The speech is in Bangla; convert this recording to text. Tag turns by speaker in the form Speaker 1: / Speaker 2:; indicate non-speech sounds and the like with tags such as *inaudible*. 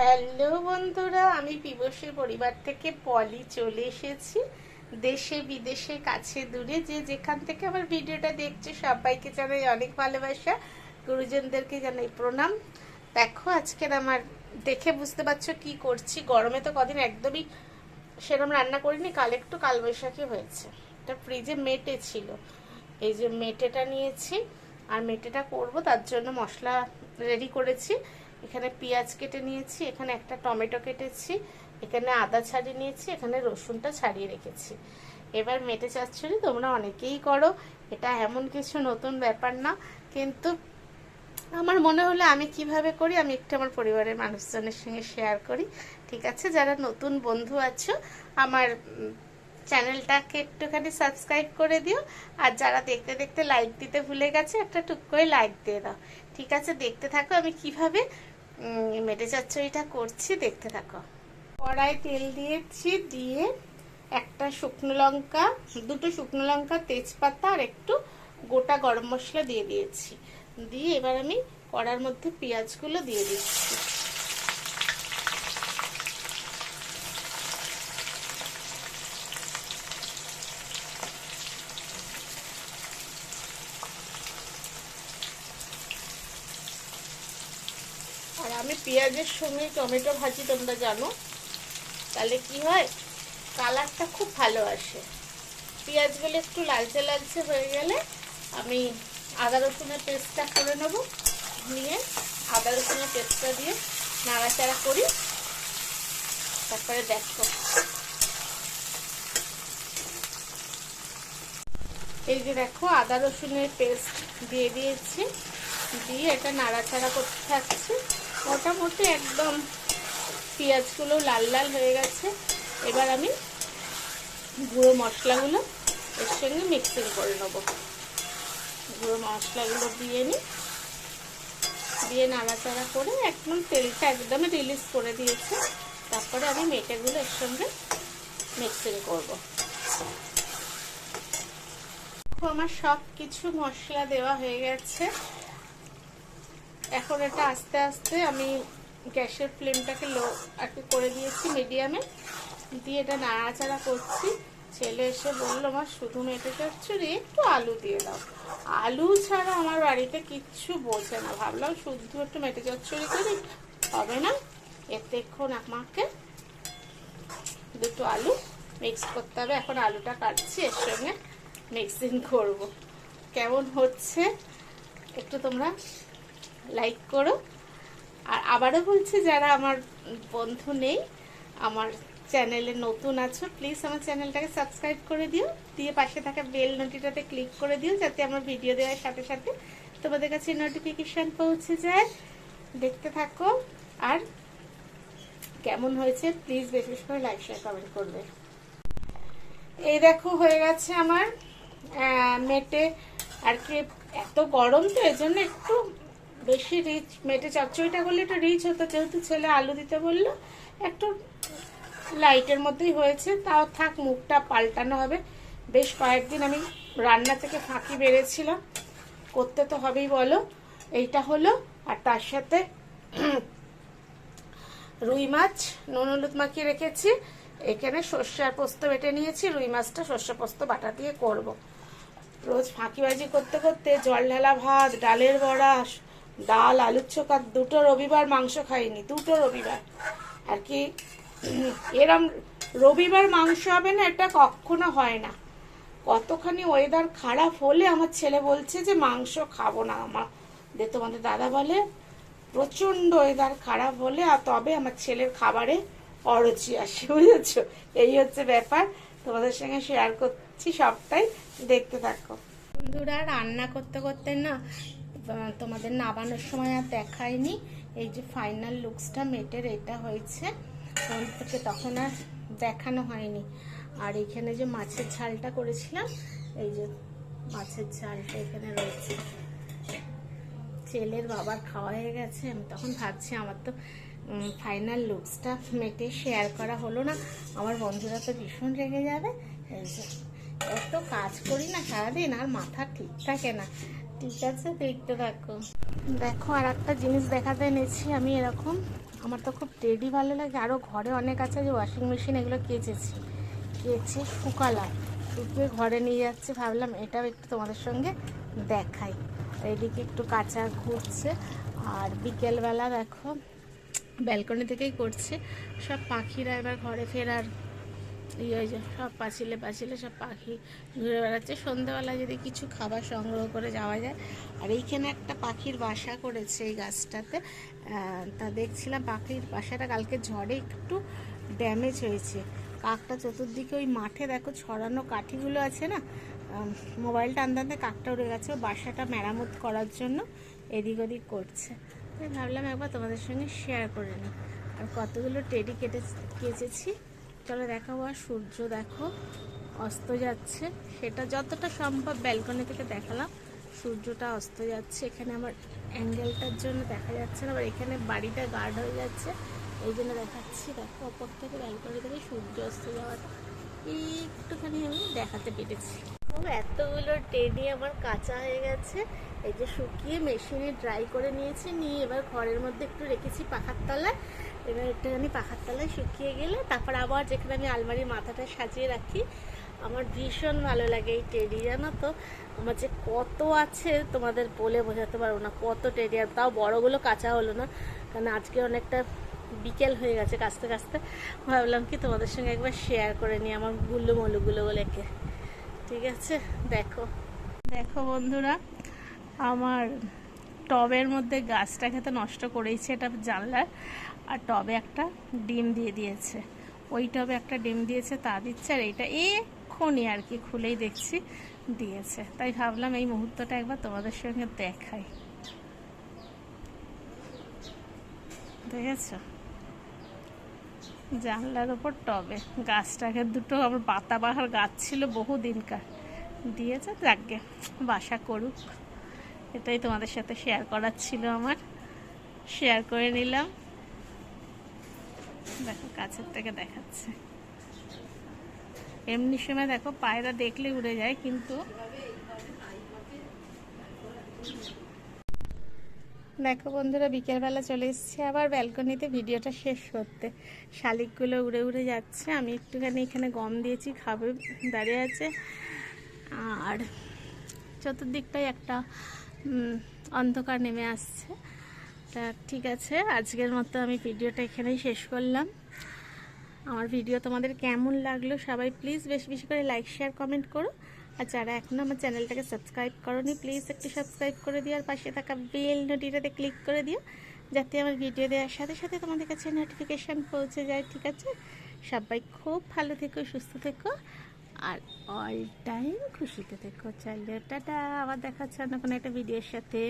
Speaker 1: হ্যালো বন্ধুরা, আমি পিবসের পরিবার থেকে পলি চলে এসেছি। দেশে, বিদেশে, কাছে, দূরে, যে যেখান থেকে আমার ভিডিওটা দেখছে, সবাইকে জানাই অনেক ভালোবাসা। গুরুজনদেরকে জানাই প্রণাম। দেখো, আজকের আমার, দেখে বুঝতে পারছ কি করছি। গরমে তো কদিন একদমই সেরকম রান্না করিনি, কাল একটু কালবৈশাখী হয়েছে। এটা ফ্রিজে মেটে ছিল। এই যে মেটেটা নিয়েছি, আর মেটেটা করব, তার জন্য মশলা রেডি করেছি। এখানে পেঁয়াজ কেটে নিয়েছি, এখানে একটা টমেটো কেটেছি, এখানে আদা ছাড়িয়ে নিয়েছি, এখানে রসুনটা ছাড়িয়ে রেখেছি। এবার মেটে চাচ্ছরি, তোমরা অনেকেই করো, এটা এমন কিছু নতুন ব্যাপার না, কিন্তু আমার মনে হলো আমি কীভাবে করি, আমি একটু আমার পরিবারের মানুষজনের সঙ্গে শেয়ার করি। ঠিক আছে, যারা নতুন বন্ধু আছো, আমার চ্যানেলটাকে একটুখানি সাবস্ক্রাইব করে দিও। আর যারা দেখতে দেখতে লাইক দিতে ভুলে গেছে, একটা টুক করে লাইক দিয়ে দাও। ঠিক আছে? দেখতে থাকো। আমি কীভাবে মেটে চচ্চড়িটা করছি। দেখতে থাকো। কড়াই তেল দিয়েছি, দিয়ে একটা শুকনো লঙ্কা, দুটো শুকনো লঙ্কা, তেজপাতা, আর একটু গোটা গরম মশলা দিয়ে দিয়েছি। দিয়ে এবার আমি কড়ার মধ্যে পেঁয়াজগুলো দিয়ে দিচ্ছি। আর আমি পেঁয়াজের সঙ্গে টমেটো ভাজি, তোমরা জানো। তাহলে কি হয়? কালারটা খুব ভালো আসে। পেঁয়াজগুলো একটু লালচে লালচে হয়ে গেলে আমি আদা রসুনের পেস্টটা করে নেব। নিয়ে আদা রসুনের পেস্টটা দিয়ে নাড়াচাড়া করি। তারপরে দেখো। এই যে দেখো, আদা রসুনের পেস্ট দিয়ে দিয়েছি। দিয়ে এটা নাড়াচাড়া করতে থাকছি। মোটামুটি একদম পেঁয়াজগুলো লাল লাল হয়ে গেছে। এবার আমি গুঁড়ো মশলাগুলো এর সঙ্গে মিক্সিং করে নেব। গুঁড়ো মশলাগুলো দিয়ে নিই দিয়ে নাড়াচাড়া করে একদম তেলটা একদম রিলিজ করে দিয়েছে। তারপরে আমি মেটেগুলো এর সঙ্গে মিক্সিং করব। আমার সব কিছু মশলা দেওয়া হয়ে গেছে। এখন এটা আস্তে আস্তে আমি গ্যাসের ফ্লেমটাকে লো একটু করে দিয়েছি মিডিয়ামে। দিয়ে এটা নাড়াচাড়া করছি। ছেলে এসে বলল আমার শুধু মেটে চচ্চড়ি একটু আলু দিয়ে দাও। আলু ছাড়া আমার বাড়িতে কিচ্ছু বোঝে না। ভাবলাম শুধু একটু মেটে চচ্চড়ি করি, হবে না? এতে এখন আমাকে দুটো আলু মিক্স করতে হবে। এখন আলুটা কাটছি, এর সঙ্গে মিক্সিং করব। কেমন হচ্ছে? একটু তোমরা লাইক করো। আর আবারও বলছি, যারা আমার বন্ধু নেই, আমার চ্যানেলে নতুন আছো প্লিজ আমার চ্যানেলটাকে সাবস্ক্রাইব করে দিও। দিয়ে পাশে থাকা বেল নোটিটাতে ক্লিক করে দিও, যাতে আমার ভিডিও দেওয়ার সাথে সাথে তোমাদের কাছে নোটিফিকেশান পৌঁছে যায়। দেখতে থাকো। আর কেমন হয়েছে প্লিজ বিশেষ করে লাইক শেয়ার কমেন্ট করবে। এই দেখো, হয়ে গেছে আমার মেটে। আর কি এত গরম তো এই জন্য একটু বেশি রিচ মেটে চচ্চড়িটা করলে একটু রিচ হতো, যেহেতু ছেলে আলু দিতে বলল, একটু লাইটের মধ্যেই হয়েছে। তাও থাক, মুখটা পাল্টানো হবে। বেশ কয়েকদিন আমি রান্না থেকে ফাঁকি বেড়েছিলাম। করতে তো হবেই বলো। এইটা হলো, আর তার সাথে *clears throat* রুই মাছ, নুন হলুদ মাখিয়ে রেখেছি। এখানে সর্ষে আর পোস্ত বেটে নিয়েছি, রুই মাছটা সর্ষে পোস্ত বাটা দিয়ে করব। রোজ ফাঁকিবাজি করতে করতে জল ঢালা ভাত, ডালের বড়া ডাল, আলুর চোখা দুটো রবিবার মাংস খাইনি, দুটো রবিবার। আর কি, এরম রবিবার মাংস হবে না, এটা কখনো হয় না। কতখানি ওয়েদার খারাপ হলে আমার ছেলে বলছে যে, মাংস খাব না আমার। তোমাদের দাদা বলে প্রচণ্ড ওয়েদার খারাপ হলে, আর তবে আমার ছেলের খাবারে অরুচি আসে, বুঝেছ? এই হচ্ছে ব্যাপার। তোমাদের সঙ্গে শেয়ার করছি সবটাই, দেখতে থাকো। বন্ধুরা, রান্না করতে করতে না তোমাদের নামানোর সময় আর দেখায়নি। এই যে ফাইনাল লুকসটা মেটের এটা হয়েছে। ফোন থেকে তখন আর দেখানো হয়নি। আর এখানে যে মাছের ঝালটা করেছিলাম, এই যে মাছের ঝালটা এখানে রয়েছে। ছেলের বাবার খাওয়া হয়ে গেছে। আমি তখন ভাবছি, আমার তো ফাইনাল লুকসটা মেটে শেয়ার করা হলো না। আমার বন্ধুরা তো ভীষণ রেগে যাবে। এই যে, এত কাজ করি না সারাদিন, আর মাথা ঠিক থাকে না। ঠিক আছে, দেখতে থাকো। দেখো আর একটা জিনিস দেখাতে এনেছি আমি এরকম। আমার তো খুব টেডি ভালো লাগে। আরও ঘরে অনেক আছে যে ওয়াশিং মেশিন এগুলো কেচেছি। কেচে শুকালাম। শুকিয়ে ঘরে নিয়ে যাচ্ছে। ভাবলাম এটাও একটু তোমাদের সঙ্গে দেখাই। এদিকে একটু কাঁচা ঘুরছে। আর বিকেলবেলা দেখো ব্যালকনি থেকেই করছে। সব পাখিরা এবার ঘরে ফেরার ওই যে সব পাঁচিলে পাঁচিলে সব পাখি ঘুরে বেড়াচ্ছে। সন্ধ্যেবেলা যদি কিছু খাবার সংগ্রহ করে যাওয়া যায়। আর এইখানে একটা পাখির বাসা করেছে এই গাছটাতে। তা দেখছিলাম পাখির বাসাটা কালকে ঝড়ে একটু ড্যামেজ হয়েছে। কাকটা চতুর্দিকে ওই মাঠে দেখো ছড়ানো কাঠিগুলো আছে না? মোবাইলটা আনতে কাকটা উড়ে গেছে। বাসাটা মেরামত করার জন্য এদিক ওদিক করছে। ভাবলাম একবার তোমাদের সঙ্গে শেয়ার করে নিই। আর কতগুলো টেডি কেটে কেচেছি। চলো দেখাবো আর সূর্য দেখো, অস্ত যাচ্ছে। সেটা যতটা সম্ভব ব্যালকনি থেকে দেখালাম, সূর্যটা অস্ত যাচ্ছে। এখানে আমার অ্যাঙ্গেলটার জন্য দেখা যাচ্ছে না আবার এখানে বাড়িটা গার্ড হয়ে যাচ্ছে। এই জন্য দেখাচ্ছি, দেখো অপর থেকে ব্যালকনি থেকে সূর্য অস্ত যাওয়াটা একটুখানি আমি দেখাতে পেরেছি। এতগুলো টেডি আমার কাঁচা হয়ে গেছে। এই যে শুকিয়ে মেশিনে ড্রাই করে নিয়েছি, নিয়ে এবার ঘরের মধ্যে একটু রেখেছি পাখার তলায়। এবার একটুখানি পাখার তলায় শুকিয়ে গেলে তারপর আবার যেখানে আমি আলমারির মাথাটা সাজিয়ে রাখি, আমার ভীষণ ভালো লাগে এই টেডি, জানো তো? আমার যে কত আছে তোমাদের বলে বোঝাতে পারব না, কত টেডি আর তাও বড়গুলো কাঁচা হলো না, কারণ আজকে অনেকটা বিকেল হয়ে গেছে কাছতে কাছতে ভাবলাম কি তোমাদের সঙ্গে একবার শেয়ার করে নিই আমার গুল্লু মলুগুলো বলেকে। ঠিক আছে? দেখো। দেখো বন্ধুরা, আমার টবের মধ্যে গাছটাকে তো নষ্ট করেইছে এটা জানলার। আর টবে একটা ডিম দিয়ে দিয়েছে। ওই টবে একটা ডিম দিয়েছে, তা দিচ্ছে, আর এইটা এক্ষুনি আর কি খুলেই দেখছি দিয়েছে। তাই ভাবলাম এই মুহূর্তটা একবার তোমাদের সঙ্গে দেখাই। দেখেছ? জানলার ওপর টবে। গাছটাকে দুটো আমার পাতাবাহার গাছ ছিল বহু দিনকার দিয়েছে, যাকে বাসা করুক। এটাই তোমাদের সাথে শেয়ার করার ছিল আমার। শেয়ার করে নিলাম। দেখো, কাছের থেকে দেখাচ্ছে। এমনি সময় দেখো, পায়রা দেখলে উড়ে যায়, কিন্তু দেখো বন্ধুরা, বিকেলবেলা চলে এসেছি আবার ব্যালকনিতে, ভিডিওটা শেষ করতে। শালিকগুলো উড়ে উড়ে যাচ্ছে। আমি একটুখানি এখানে গম দিয়েছি, খাবে, দাঁড়িয়ে আছে। আর চতুর্দিকটাই একটা অন্ধকার নেমে আসছে। তা ঠিক আছে, আজকের মতো আমি ভিডিওটা এখানেই শেষ করলাম। আমার ভিডিও তোমাদের কেমন লাগল সবাই প্লিজ বেশি বেশি করে লাইক শেয়ার কমেন্ট করো। আর যারা এখনও আমার চ্যানেলটাকে সাবস্ক্রাইব করোনি প্লিজ একটু সাবস্ক্রাইব করে দিও আর পাশে থাকা বেল নোটিটাতে ক্লিক করে দিও। যাতে আমার ভিডিও দেওয়ার সাথে সাথে তোমাদের কাছে নোটিফিকেশান পৌঁছে যায়, ঠিক আছে? সবাই খুব ভালো থেকো, সুস্থ থেকো। আর অল টাইম খুশিতে থেকো চাইলে টাটা আবার দেখাচ্ছে অন্য কোনো একটা ভিডিওর সাথে।